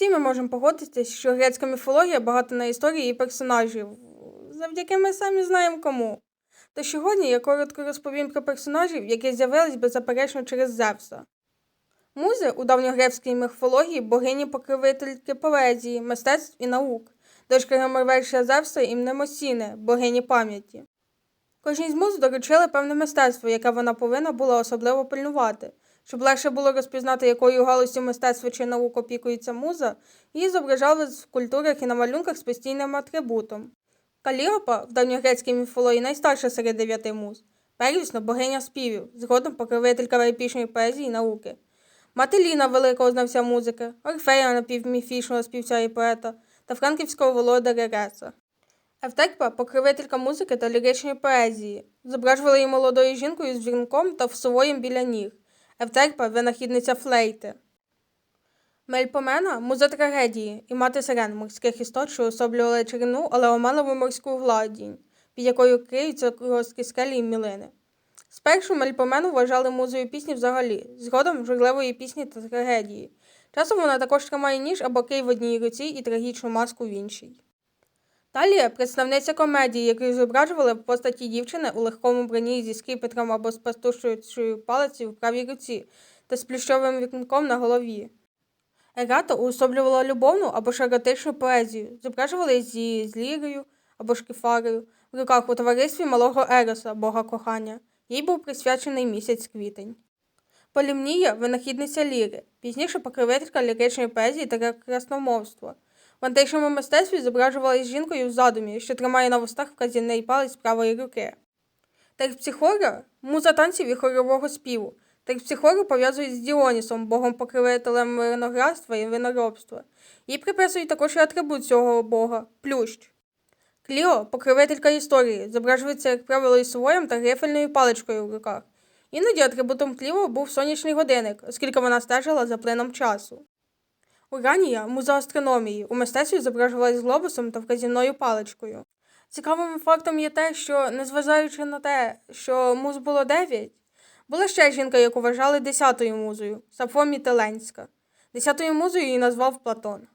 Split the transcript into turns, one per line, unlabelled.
Всі ми можемо погодитися, що грецька міфологія багата на історії і персонажів, завдяки ми самі знаємо кому. То сьогодні я коротко розповім про персонажів, які з'явились беззаперечно через Зевса. Музи у давньогрецькій міфології богині покровительки поезії, мистецтв і наук, дочка громовержа Зевса і Мнемосіни, богині пам'яті. Кожній з муз доручили певне мистецтво, яке вона повинна була особливо пильнувати. Щоб легше було розпізнати, якою галузю мистецтва чи наук опікується муза, її зображали в скульптурах і на малюнках з постійним атрибутом. Каліопа в давньогрецькій міфології найстарша серед дев'яти муз, первісно богиня співів, згодом покровителька епічної поезії і науки. Мати Ліна великого знавця музики, Орфея напівміфічного співця і поета та франківського володаря Реса. Евтекпа покровителька музики та ліричної поезії. Зображували її молодою жінкою з вінком та всувоєм біля ніг. Евтерпа винахідниця флейти. Мельпомена муза трагедії і мати сирен морських істот, що особлювали чарівну, але омаливу морську гладінь, під якою криються ростки скелі і мілини. Спершу Мельпомену вважали музою пісні взагалі, згодом журливої пісні та трагедії. Часом вона також тримає ніж або кий в одній руці і трагічну маску в іншій. Талія представниця комедії, яку зображували в постаті дівчини у легкому броні зі скипетром або з пастушуючою палицею в правій руці та з плющовим вікнком на голові. Ерата уособлювала любовну або ж еротичну поезію, зображували з лірою або ж в руках у товаристві малого Ероса, бога кохання. Їй був присвячений місяць квітень. Полімнія винахідниця ліри, пізніше покровителька ліричної поезії та красномовства. В античному мистецтві зображувалась жінкою в задумі, що тримає на вустах вказівний палець правої руки. Терпсихора муза танців і хорового співу. Терпсихору пов'язують з Діонісом, богом покровителем виноградства і виноробства. Їй приписують також і атрибут цього бога плющ. Кліо покровителька історії, зображується, як правило, із своєм та грифельною паличкою в руках. Іноді атрибутом Кліо був сонячний годинник, оскільки вона стежила за плином часу. Уранія муза астрономії у мистецтві зображувалась глобусом та вказівною паличкою. Цікавим фактом є те, що, незважаючи на те, що муз було дев'ять, була ще жінка, яку вважали десятою музою Сафо Мітеленська. Десятою музою її назвав Платон.